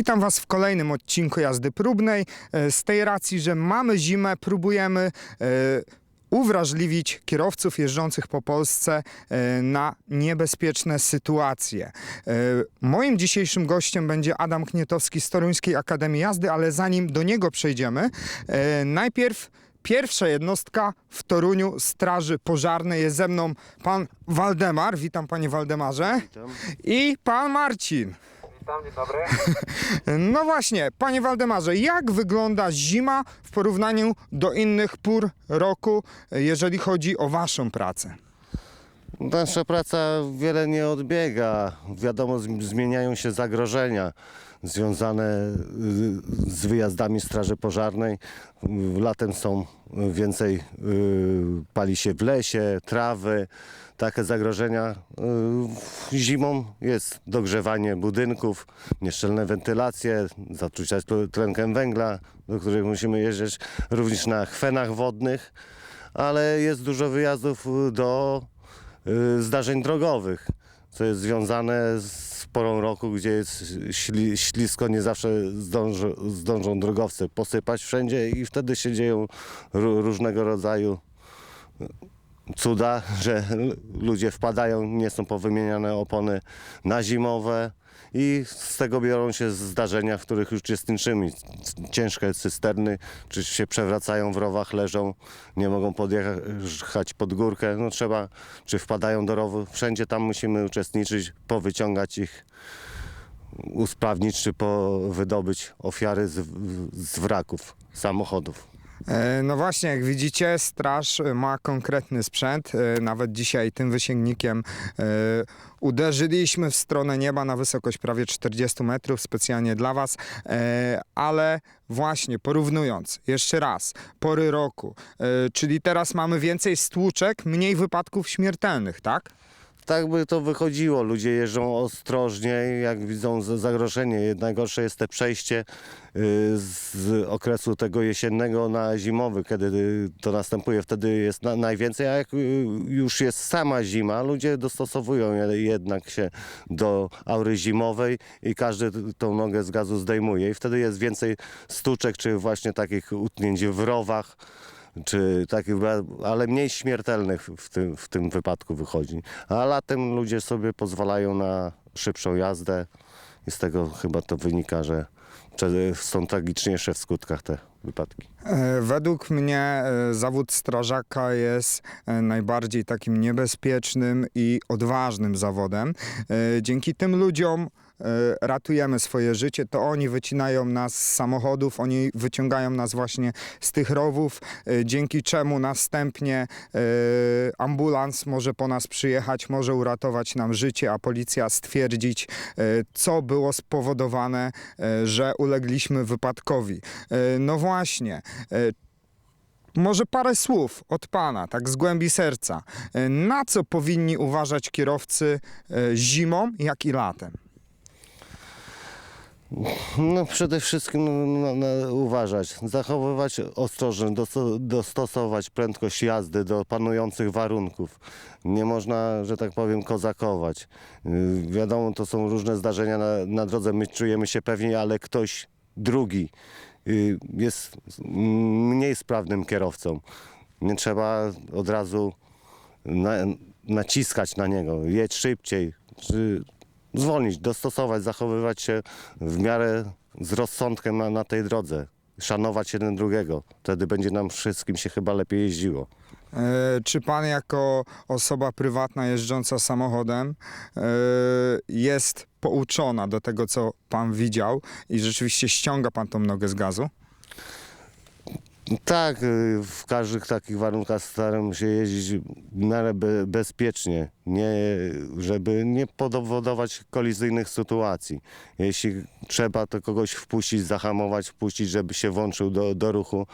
Witam Was w kolejnym odcinku jazdy próbnej. E, Z tej racji, że mamy zimę, próbujemy e, uwrażliwić kierowców jeżdżących po Polsce e, na niebezpieczne sytuacje. Moim dzisiejszym gościem będzie Adam Knietowski z Toruńskiej Akademii Jazdy, ale zanim do niego przejdziemy, najpierw pierwsza jednostka w Toruniu Straży Pożarnej. Jest ze mną pan Waldemar. Witam panie Waldemarze. Witam. I pan Marcin. Witam, dzień dobry. No właśnie, panie Waldemarze, jak wygląda zima w porównaniu do innych pór roku, jeżeli chodzi o waszą pracę? Nasza praca wiele nie odbiega. Wiadomo, zm- zmieniają się zagrożenia związane y, z wyjazdami Straży Pożarnej. Y, Latem są y, więcej, y, pali się w lesie, trawy, takie zagrożenia. Y, Zimą jest dogrzewanie budynków, nieszczelne wentylacje, zatrucia tl- tlenkiem węgla, do których musimy jeździć również na chwenach wodnych, ale jest dużo wyjazdów do y, zdarzeń drogowych, co jest związane z porą roku, gdzie jest śli, ślisko, nie zawsze zdążą, drogowcy posypać wszędzie i wtedy się dzieją ró- różnego rodzaju cuda, że ludzie wpadają, nie są powymieniane opony na zimowe i z tego biorą się zdarzenia, w których już uczestniczymy. Ciężkie cysterny, czy się przewracają w rowach, leżą, nie mogą podjechać pod górkę, no trzeba, czy wpadają do rowu, wszędzie tam musimy uczestniczyć, powyciągać ich, usprawnić, czy po, wydobyć ofiary z, z wraków samochodów. E, No właśnie, jak widzicie, straż ma konkretny sprzęt. E, Nawet dzisiaj tym wysięgnikiem e, uderzyliśmy w stronę nieba na wysokość prawie 40 metrów specjalnie dla Was. Ale właśnie porównując, jeszcze raz, pory roku, czyli teraz mamy więcej stłuczek, mniej wypadków śmiertelnych, tak? Tak by to wychodziło. Ludzie jeżdżą ostrożnie, jak widzą zagrożenie. Najgorsze jest te przejście y, z okresu tego jesiennego na zimowy, kiedy to następuje. Wtedy jest na, najwięcej, a jak y, już jest sama zima, ludzie dostosowują je- jednak się do aury zimowej i każdy tą nogę z gazu zdejmuje. I wtedy jest więcej stuczek, czy właśnie takich utnięć w rowach czy takich, ale mniej śmiertelnych w tym, w tym wypadku wychodzi. A latem ludzie sobie pozwalają na szybszą jazdę i z tego chyba to wynika, że są tragiczniejsze w skutkach te wypadki. E, Według mnie e, zawód strażaka jest e, najbardziej takim niebezpiecznym i odważnym zawodem. Dzięki tym ludziom ratujemy swoje życie. To oni wycinają nas z samochodów, oni wyciągają nas właśnie z tych rowów, e, dzięki czemu następnie e, ambulans może po nas przyjechać, może uratować nam życie, a policja stwierdzić, e, co było spowodowane, e, że ulegliśmy wypadkowi. E, No właśnie. e, Może parę słów od Pana, tak z głębi serca. E, Na co powinni uważać kierowcy e, zimą, jak i latem? No przede wszystkim no, no, no, uważać, zachowywać ostrożnie, dosto- dostosować prędkość jazdy do panujących warunków. Nie można, że tak powiem, kozakować. Yy, wiadomo, to są różne zdarzenia na, na drodze, my czujemy się pewniej, ale ktoś drugi yy, jest mniej sprawnym kierowcą. Nie trzeba od razu na, naciskać na niego, jedź szybciej, czy zwolnić, dostosować, zachowywać się w miarę z rozsądkiem na, na tej drodze, szanować jeden drugiego. Wtedy będzie nam wszystkim się chyba lepiej jeździło. E, Czy Pan jako osoba prywatna jeżdżąca samochodem e, jest pouczona do tego, co Pan widział i rzeczywiście ściąga Pan tą nogę z gazu? Tak, y, w każdych takich warunkach staram się jeździć w miarę be, bezpiecznie, nie, żeby nie powodować kolizyjnych sytuacji. Jeśli trzeba, to kogoś wpuścić, zahamować, wpuścić, żeby się włączył do, do ruchu.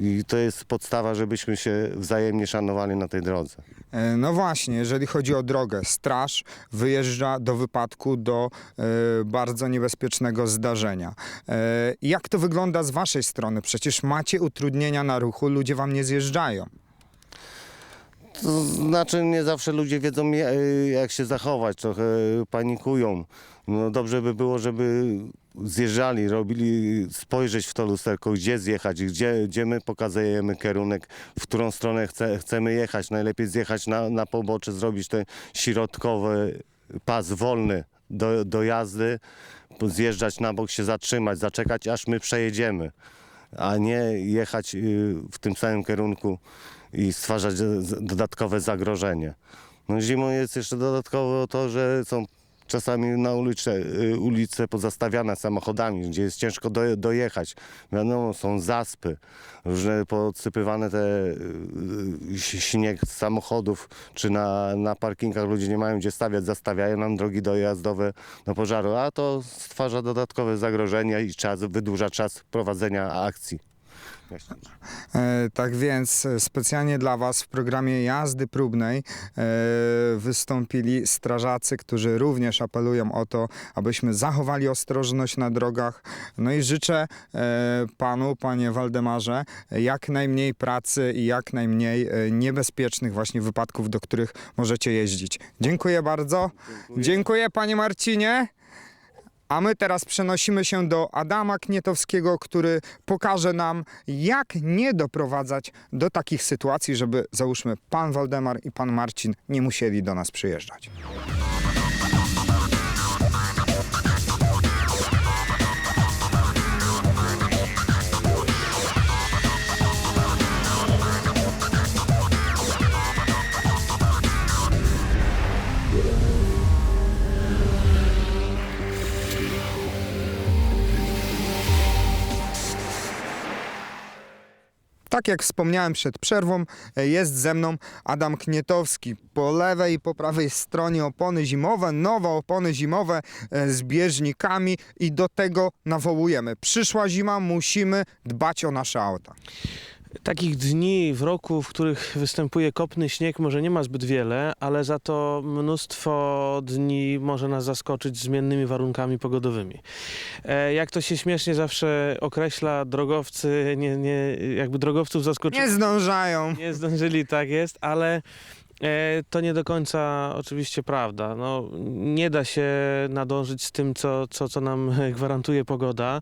I to jest podstawa, żebyśmy się wzajemnie szanowali na tej drodze. E, No właśnie, jeżeli chodzi o drogę, straż wyjeżdża do wypadku, do e, bardzo niebezpiecznego zdarzenia. E, jak to wygląda z waszej strony? Przecież macie utrudnienia na ruchu, ludzie wam nie zjeżdżają. To znaczy nie zawsze ludzie wiedzą je- jak się zachować, trochę panikują. No dobrze by było, żeby zjeżdżali, robili, spojrzeć w to lusterko, gdzie zjechać, gdzie, gdzie my pokazujemy kierunek, w którą stronę chce, chcemy jechać. Najlepiej zjechać na, na pobocze, zrobić ten środkowy pas wolny do, do jazdy, zjeżdżać na bok, się zatrzymać, zaczekać, aż my przejedziemy, a nie jechać y, w tym samym kierunku i stwarzać dodatkowe zagrożenie. No zimą jest jeszcze dodatkowo to, że są czasami na ulice, y, ulice pozastawiane samochodami, gdzie jest ciężko do, dojechać. Wiadomo, są zaspy, różne podsypywane te y, y, śnieg z samochodów, czy na, na parkingach ludzie nie mają gdzie stawiać, zastawiają nam drogi dojazdowe do pożaru, a to stwarza dodatkowe zagrożenia i czas, wydłuża czas prowadzenia akcji. E, tak więc e, specjalnie dla Was w programie jazdy próbnej e, wystąpili strażacy, którzy również apelują o to, abyśmy zachowali ostrożność na drogach. No i życzę Panu, Panie Waldemarze, jak najmniej pracy i jak najmniej niebezpiecznych właśnie wypadków, do których możecie jeździć. Dziękuję bardzo. Dziękuję Panie Marcinie. A my teraz przenosimy się do Adama Knietowskiego, który pokaże nam, jak nie doprowadzać do takich sytuacji, żeby załóżmy pan Waldemar i pan Marcin nie musieli do nas przyjeżdżać. Tak jak wspomniałem przed przerwą, jest ze mną Adam Knietowski. Po lewej i po prawej stronie opony zimowe, nowe opony zimowe e, z bieżnikami i do tego nawołujemy. Przyszła zima, musimy dbać o nasze auta. Takich dni w roku, w których występuje kopny śnieg, może nie ma zbyt wiele, ale za to mnóstwo dni może nas zaskoczyć zmiennymi warunkami pogodowymi. E, jak to się śmiesznie zawsze określa, drogowcy, nie, nie, jakby drogowców zaskoczyli. Nie zdążają. Nie zdążyli, tak jest, ale to nie do końca oczywiście prawda. No, nie da się nadążyć z tym, co, co, co nam gwarantuje pogoda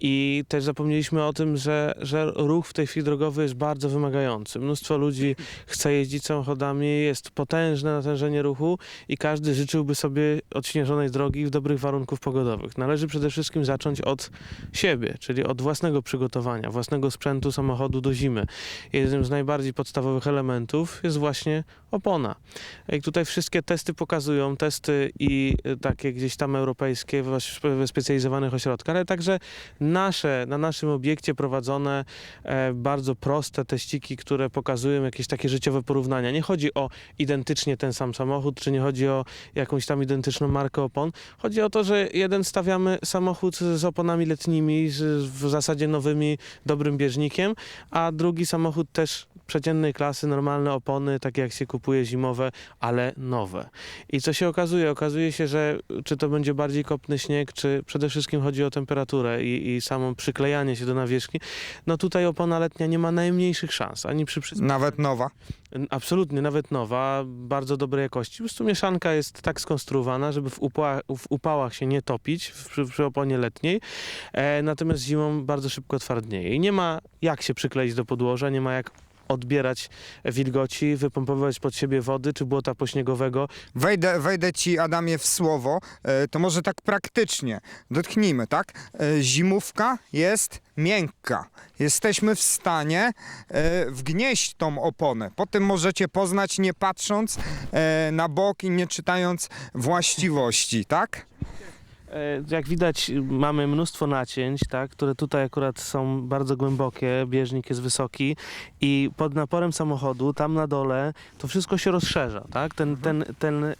i też zapomnieliśmy o tym, że, że ruch w tej chwili drogowy jest bardzo wymagający. Mnóstwo ludzi chce jeździć samochodami, jest potężne natężenie ruchu i każdy życzyłby sobie odśnieżonej drogi w dobrych warunków pogodowych. Należy przede wszystkim zacząć od siebie, czyli od własnego przygotowania, własnego sprzętu samochodu do zimy. Jednym z najbardziej podstawowych elementów jest właśnie opona. Jak tutaj wszystkie testy pokazują, testy i y, takie gdzieś tam europejskie w specjalizowanych ośrodkach, ale także nasze, na naszym obiekcie prowadzone e, bardzo proste teściki, które pokazują jakieś takie życiowe porównania. Nie chodzi o identycznie ten sam samochód, czy nie chodzi o jakąś tam identyczną markę opon. Chodzi o to, że jeden stawiamy samochód z oponami letnimi, w zasadzie nowymi, dobrym bieżnikiem, a drugi samochód też przeciętnej klasy, normalne opony, takie jak się kupuje zimowe, ale nowe. I co się okazuje? Okazuje się, że czy to będzie bardziej kopny śnieg, czy przede wszystkim chodzi o temperaturę i, i samo przyklejanie się do nawierzchni, no tutaj opona letnia nie ma najmniejszych szans, ani przy. Nawet nowa. Absolutnie, nawet nowa, bardzo dobrej jakości. Po prostu mieszanka jest tak skonstruowana, żeby w, upła, w upałach się nie topić przy, przy oponie letniej, e, natomiast zimą bardzo szybko twardnieje. I nie ma jak się przykleić do podłoża, nie ma jak odbierać wilgoci, wypompowywać pod siebie wody czy błota pośniegowego. Wejdę, wejdę ci, Adamie, w słowo. E, To może tak praktycznie. Dotknijmy, tak? E, Zimówka jest miękka. Jesteśmy w stanie e, wgnieść tą oponę. Potem możecie poznać, nie patrząc na bok i nie czytając właściwości, tak? E, Jak widać, mamy mnóstwo nacięć, tak, które tutaj akurat są bardzo głębokie, bieżnik jest wysoki i pod naporem samochodu, tam na dole, to wszystko się rozszerza. Tak? Ten, ten, ten ym,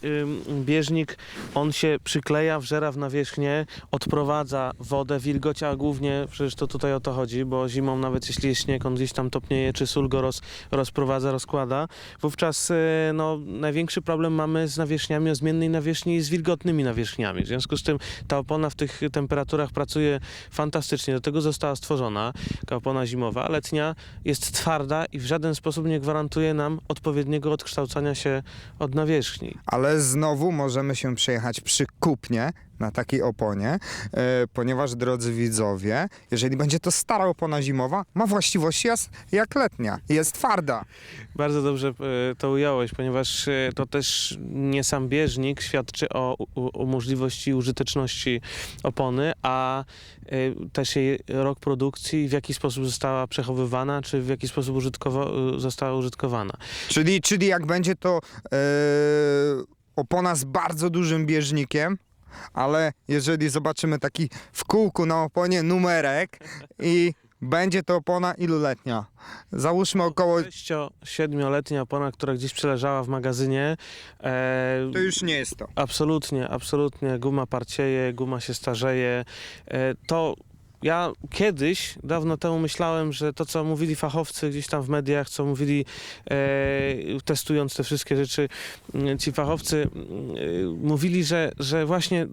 bieżnik, on się przykleja, wżera w nawierzchnię, odprowadza wodę, wilgoć, a głównie przecież to tutaj o to chodzi, bo zimą nawet jeśli jest śnieg, on gdzieś tam topnieje, czy sól go roz, rozprowadza, rozkłada. Wówczas e, no, największy problem mamy z nawierzchniami o zmiennej nawierzchni i z wilgotnymi nawierzchniami. W związku z tym ta opona w tych temperaturach pracuje fantastycznie. Do tego została stworzona opona zimowa, letnia jest twarda i w żaden sposób nie gwarantuje nam odpowiedniego odkształcania się od nawierzchni. Ale znowu możemy się przejechać przy kupnie na takiej oponie, e, ponieważ, drodzy widzowie, jeżeli będzie to stara opona zimowa, ma właściwości jak, jak letnia. Jest twarda. Bardzo dobrze e, to ująłeś, ponieważ e, to też nie sam bieżnik świadczy o, o, możliwości użyteczności opony, a też jej rok produkcji, w jaki sposób została przechowywana, czy w jaki sposób użytkowa- została użytkowana. Czyli, czyli jak będzie to e, opona z bardzo dużym bieżnikiem, ale jeżeli zobaczymy taki w kółku na oponie numerek i będzie to opona iluletnia? Załóżmy około... 6-7-letnia opona, która gdzieś przeleżała w magazynie. E, To już nie jest to. Absolutnie, absolutnie. Guma parcieje, guma się starzeje. E, To ja kiedyś, dawno temu myślałem, że to, co mówili fachowcy gdzieś tam w mediach, co mówili e, testując te wszystkie rzeczy, m, ci fachowcy m, e, mówili, że, że właśnie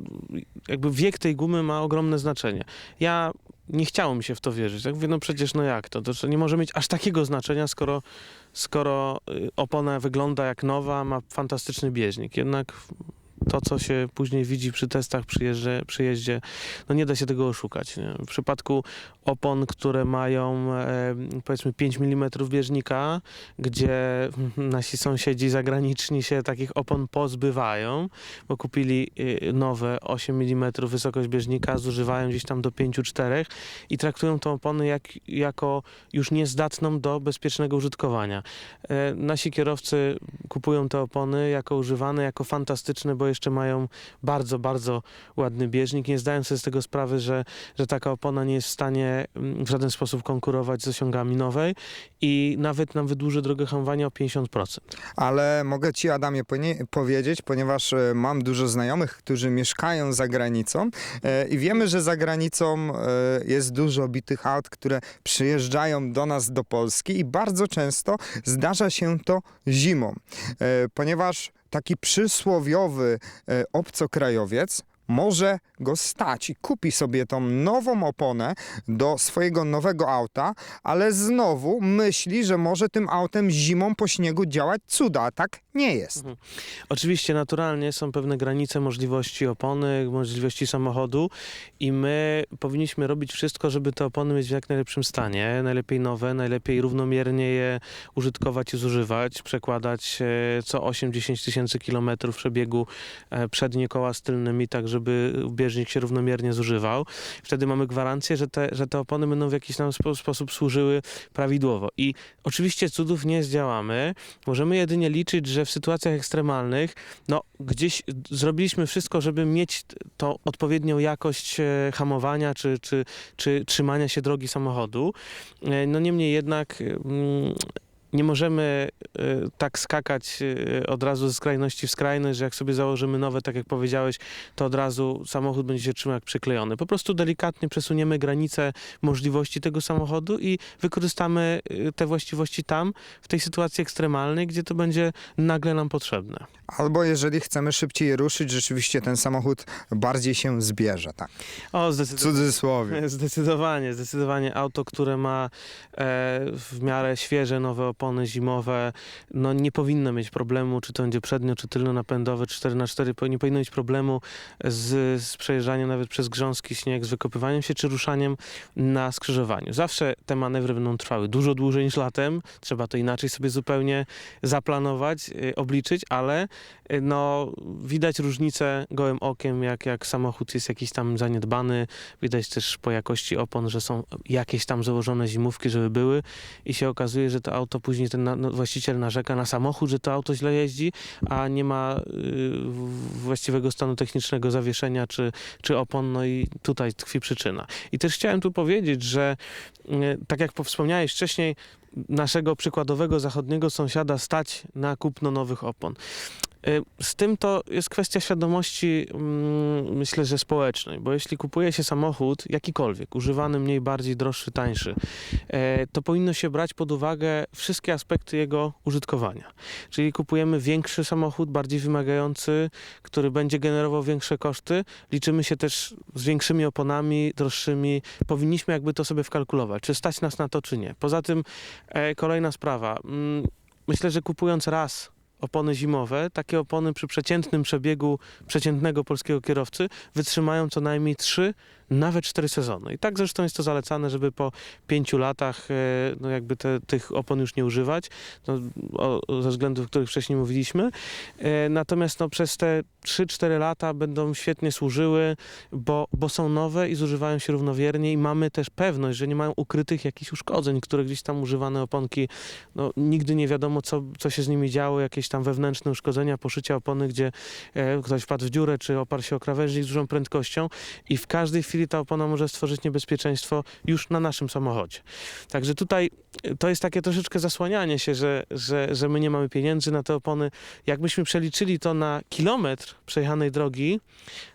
jakby wiek tej gumy ma ogromne znaczenie. Ja nie chciało mi się w to wierzyć. Tak mówię, no przecież no jak to? To nie może mieć aż takiego znaczenia, skoro, skoro y, opona wygląda jak nowa, ma fantastyczny bieżnik. Jednak to, co się później widzi przy testach, przyjeździe, przyjeździe no nie da się tego oszukać. Nie? W przypadku opon, które mają e, powiedzmy 5 mm bieżnika, gdzie nasi sąsiedzi zagraniczni się takich opon pozbywają, bo kupili y, nowe 8 mm wysokość bieżnika, zużywają gdzieś tam do 5-4 i traktują tą oponę jak, jako już niezdatną do bezpiecznego użytkowania. E, Nasi kierowcy kupują te opony jako używane, jako fantastyczne, bo jeszcze mają bardzo, bardzo ładny bieżnik, nie zdają sobie z tego sprawy, że, że taka opona nie jest w stanie mm, w żaden sposób konkurować z osiągami nowej i nawet nam wydłuży drogę hamowania o 50%. Ale mogę ci, Adamie, powiedzieć, ponieważ e, mam dużo znajomych, którzy mieszkają za granicą e, i wiemy, że za granicą e, jest dużo bitych aut, które przyjeżdżają do nas, do Polski i bardzo często zdarza się to zimą, ponieważ taki przysłowiowy e, obcokrajowiec może go stać i kupi sobie tą nową oponę do swojego nowego auta, ale znowu myśli, że może tym autem zimą po śniegu działać cuda, a tak nie jest. Oczywiście naturalnie są pewne granice możliwości opony, możliwości samochodu i my powinniśmy robić wszystko, żeby te opony mieć w jak najlepszym stanie, najlepiej nowe, najlepiej równomiernie je użytkować i zużywać, przekładać e, co 8-10 tysięcy kilometrów przebiegu e, przednie koła z tylnymi, tak żeby bieżnik się równomiernie zużywał. Wtedy mamy gwarancję, że te, że te opony będą w jakiś tam spo, sposób służyły prawidłowo. I oczywiście cudów nie zdziałamy. Możemy jedynie liczyć, że w sytuacjach ekstremalnych, no gdzieś zrobiliśmy wszystko, żeby mieć tą odpowiednią jakość e, hamowania czy, czy, czy trzymania się drogi samochodu. E, No niemniej jednak mm, nie możemy e, tak skakać e, od razu ze skrajności w skrajność, że jak sobie założymy nowe, tak jak powiedziałeś, to od razu samochód będzie się trzymał jak przyklejony. Po prostu delikatnie przesuniemy granice możliwości tego samochodu i wykorzystamy y, te właściwości tam, w tej sytuacji ekstremalnej, gdzie to będzie nagle nam potrzebne. Albo jeżeli chcemy szybciej ruszyć, rzeczywiście ten samochód bardziej się zbierze, tak. O, zdecydowanie. cudzysłowie. Zdecydowanie, zdecydowanie auto, które ma e, w miarę świeże nowe opony zimowe, no nie powinno mieć problemu, czy to będzie przednio, czy tylno-napędowe, czy 4x4, po- nie powinno mieć problemu z, z przejeżdżaniem nawet przez grząski śnieg, z wykopywaniem się, czy ruszaniem na skrzyżowaniu. Zawsze te manewry będą trwały dużo dłużej niż latem, trzeba to inaczej sobie zupełnie zaplanować, y, obliczyć, ale y, no, widać różnicę gołym okiem, jak, jak samochód jest jakiś tam zaniedbany, Widać też po jakości opon, że są jakieś tam założone zimówki, żeby były i się okazuje, że to auto później ten na, no, właściciel narzeka na samochód, że to auto źle jeździ, a nie ma y, właściwego stanu technicznego zawieszenia czy, czy opon, no i tutaj tkwi przyczyna. I też chciałem tu powiedzieć, że y, tak jak po- wspomniałeś wcześniej, naszego przykładowego zachodniego sąsiada stać na kupno nowych opon. Y, Z tym to jest kwestia świadomości, mm, myślę, że społecznej, bo jeśli kupuje się samochód, jakikolwiek, używany, mniej, bardziej, droższy, tańszy, e, to powinno się brać pod uwagę wszystkie aspekty jego użytkowania. Czyli kupujemy większy samochód, bardziej wymagający, który będzie generował większe koszty, liczymy się też z większymi oponami, droższymi. Powinniśmy jakby to sobie wkalkulować, czy stać nas na to, czy nie. Poza tym e, kolejna sprawa. Mm, Myślę, że kupując raz opony zimowe, takie opony przy przeciętnym przebiegu przeciętnego polskiego kierowcy wytrzymają co najmniej 3, nawet 4 sezony. I tak zresztą jest to zalecane, żeby po 5 latach e, no jakby te, tych opon już nie używać, no, o, ze względów, o których wcześniej mówiliśmy. E, Natomiast no, przez te 3-4 lata będą świetnie służyły, bo, bo są nowe i zużywają się równowiernie i mamy też pewność, że nie mają ukrytych jakichś uszkodzeń, które gdzieś tam używane oponki, no, nigdy nie wiadomo, co, co się z nimi działo, jakieś tam wewnętrzne uszkodzenia, poszycia opony, gdzie e, ktoś wpadł w dziurę, czy oparł się o krawężnik z dużą prędkością i w każdej chwili ta opona może stworzyć niebezpieczeństwo już na naszym samochodzie. Także tutaj to jest takie troszeczkę zasłanianie się, że, że, że my nie mamy pieniędzy na te opony. Jakbyśmy przeliczyli to na kilometr przejechanej drogi,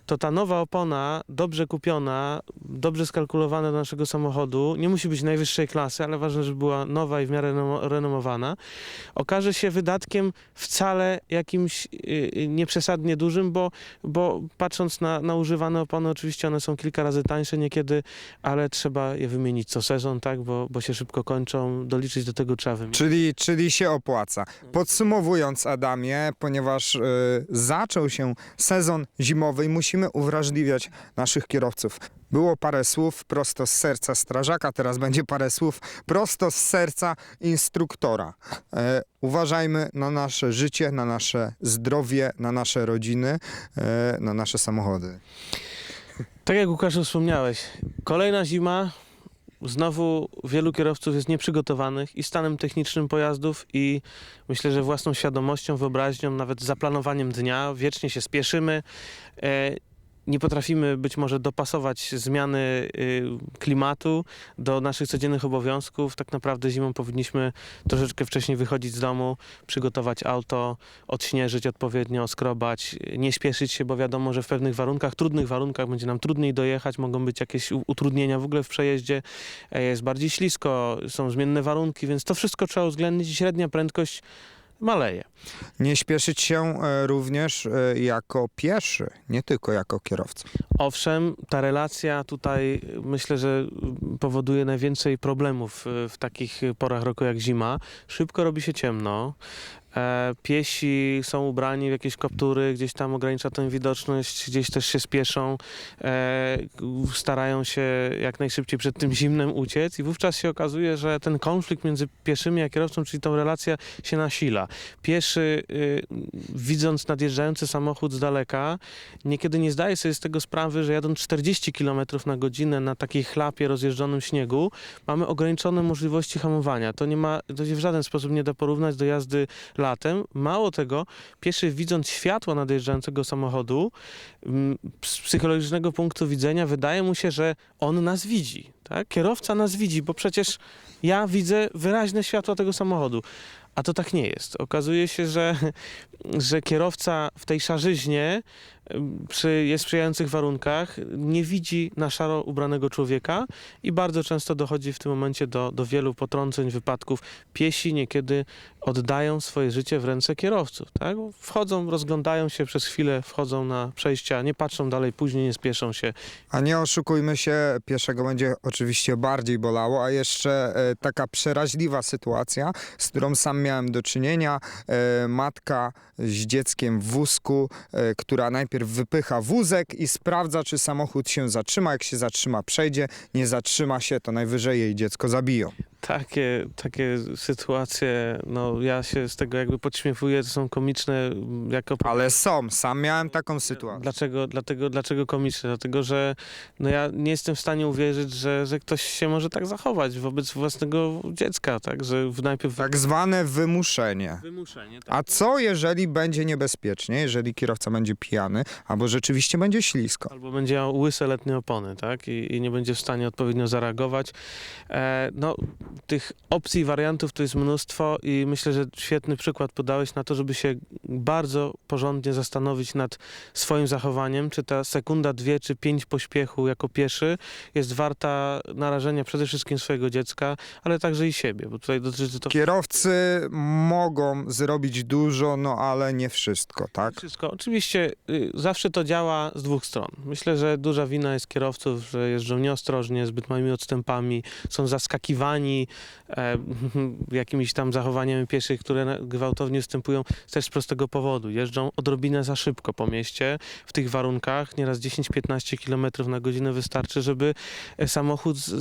to ta nowa opona, dobrze kupiona, dobrze skalkulowana do naszego samochodu, nie musi być najwyższej klasy, ale ważne, żeby była nowa i w miarę reno- renomowana, okaże się wydatkiem wcale jakimś y, y, nieprzesadnie dużym, bo, bo patrząc na, na używane opony, oczywiście one są kilka razy tańsze niekiedy, ale trzeba je wymienić co sezon, tak, bo, bo się szybko kończą, doliczyć do tego trzeba wymienić. Czyli, czyli się opłaca. Podsumowując, Adamie, ponieważ y, zaczął się sezon zimowy i musimy uwrażliwiać naszych kierowców. Było parę słów prosto z serca strażaka, teraz będzie parę słów prosto z serca instruktora. E, uważajmy na nasze życie, na nasze zdrowie, na nasze rodziny, e, na nasze samochody. Tak jak Łukaszu wspomniałeś, kolejna zima, znowu wielu kierowców jest nieprzygotowanych i stanem technicznym pojazdów i myślę, że własną świadomością, wyobraźnią, nawet zaplanowaniem dnia, wiecznie się spieszymy. Nie potrafimy być może dopasować zmiany y, klimatu do naszych codziennych obowiązków. Tak naprawdę zimą powinniśmy troszeczkę wcześniej wychodzić z domu, przygotować auto, odśnieżyć odpowiednio, skrobać, nie śpieszyć się, bo wiadomo, że w pewnych warunkach, trudnych warunkach będzie nam trudniej dojechać, mogą być jakieś utrudnienia w ogóle w przejeździe, e, jest bardziej ślisko, są zmienne warunki, więc to wszystko trzeba uwzględnić średnia prędkość maleje. Nie śpieszyć się e, również e, jako pieszy, nie tylko jako kierowca. Owszem, ta relacja tutaj y, myślę, że powoduje najwięcej problemów w takich porach roku jak zima. Szybko robi się ciemno. E, piesi są ubrani w jakieś kaptury, gdzieś tam ogranicza tę widoczność, gdzieś też się spieszą, e, starają się jak najszybciej przed tym zimnem uciec i wówczas się okazuje, że ten konflikt między pieszymi a kierowcą, czyli tą relacja się nasila. Pieszy, y, widząc nadjeżdżający samochód z daleka, niekiedy nie zdaje sobie z tego sprawy, że jadąc 40 km na godzinę na takiej chlapie rozjeżdżonym śniegu, mamy ograniczone możliwości hamowania. To nie ma, to się w żaden sposób nie da porównać do jazdy latem. Mało tego, pieszy widząc światło nadjeżdżającego samochodu, mm, z psychologicznego punktu widzenia wydaje mu się, że on nas widzi. Tak? Kierowca nas widzi, bo przecież ja widzę wyraźne światło tego samochodu. A to tak nie jest. Okazuje się, że, że kierowca w tej szarzyźnie, przy jest sprzyjających warunkach, nie widzi na szaro ubranego człowieka i bardzo często dochodzi w tym momencie do, do wielu potrąceń, wypadków. Piesi niekiedy oddają swoje życie w ręce kierowców. Tak? Wchodzą, rozglądają się przez chwilę, wchodzą na przejścia, nie patrzą dalej, później nie spieszą się. A nie oszukujmy się, pieszego będzie oczywiście bardziej bolało, a jeszcze e, taka przeraźliwa sytuacja, z którą sam miałem do czynienia. E, matka z dzieckiem w wózku, e, która najpierw wypycha wózek i sprawdza, czy samochód się zatrzyma. Jak się zatrzyma, przejdzie. Nie zatrzyma się, to najwyżej jej dziecko zabiją. Takie, takie sytuacje, no ja się z tego jakby podśmiewuję, to są komiczne mm, jako Ale są, sam miałem taką sytuację. Dlaczego, dlatego, dlaczego komiczne? Dlatego, że no ja nie jestem w stanie uwierzyć, że, że ktoś się może tak zachować wobec własnego dziecka, tak? Że najpierw Tak zwane wymuszenie. wymuszenie. Tak? A co jeżeli będzie niebezpiecznie, jeżeli kierowca będzie pijany, albo rzeczywiście będzie ślisko? Albo będzie miał łyse letnie opony, tak? I, I nie będzie w stanie odpowiednio zareagować. E, no, tych opcji, wariantów to jest mnóstwo i myślę, że świetny przykład podałeś na to, żeby się bardzo porządnie zastanowić nad swoim zachowaniem, czy ta sekunda, dwie czy pięć pośpiechu jako pieszy jest warta narażenia przede wszystkim swojego dziecka, ale także i siebie, bo tutaj dotyczy to Kierowcy mogą zrobić dużo, no ale nie wszystko, tak? Wszystko. Oczywiście y, zawsze to działa z dwóch stron. Myślę, że duża wina jest kierowców, że jeżdżą nieostrożnie, zbyt małymi odstępami, są zaskakiwani e, jakimiś tam zachowaniami pieszych, które gwałtownie występują też z prostego powodu. Jeżdżą odrobinę za szybko po mieście w tych warunkach. Nieraz 10-15 km na godzinę wystarczy, żeby e, samochód z,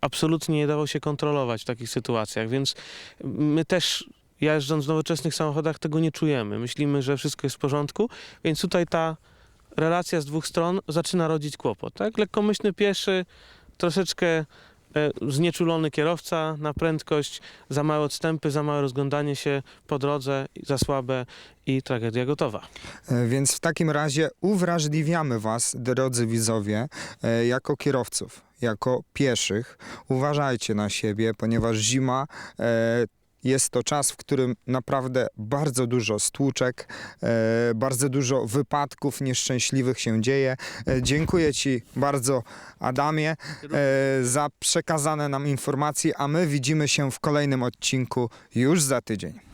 absolutnie nie dawał się kontrolować w takich sytuacjach, więc my też jeżdżąc w nowoczesnych samochodach tego nie czujemy. Myślimy, że wszystko jest w porządku, więc tutaj ta relacja z dwóch stron zaczyna rodzić kłopot. Tak? Lekkomyślny pieszy, troszeczkę znieczulony kierowca na prędkość, za małe odstępy, za małe rozglądanie się po drodze, za słabe i tragedia gotowa. E, Więc w takim razie uwrażliwiamy Was, drodzy widzowie, e, jako kierowców, jako pieszych. Uważajcie na siebie, ponieważ zima e, jest to czas, w którym naprawdę bardzo dużo stłuczek, e, bardzo dużo wypadków nieszczęśliwych się dzieje. E, Dziękuję Ci bardzo, Adamie, e, za przekazane nam informacje, a my widzimy się w kolejnym odcinku już za tydzień.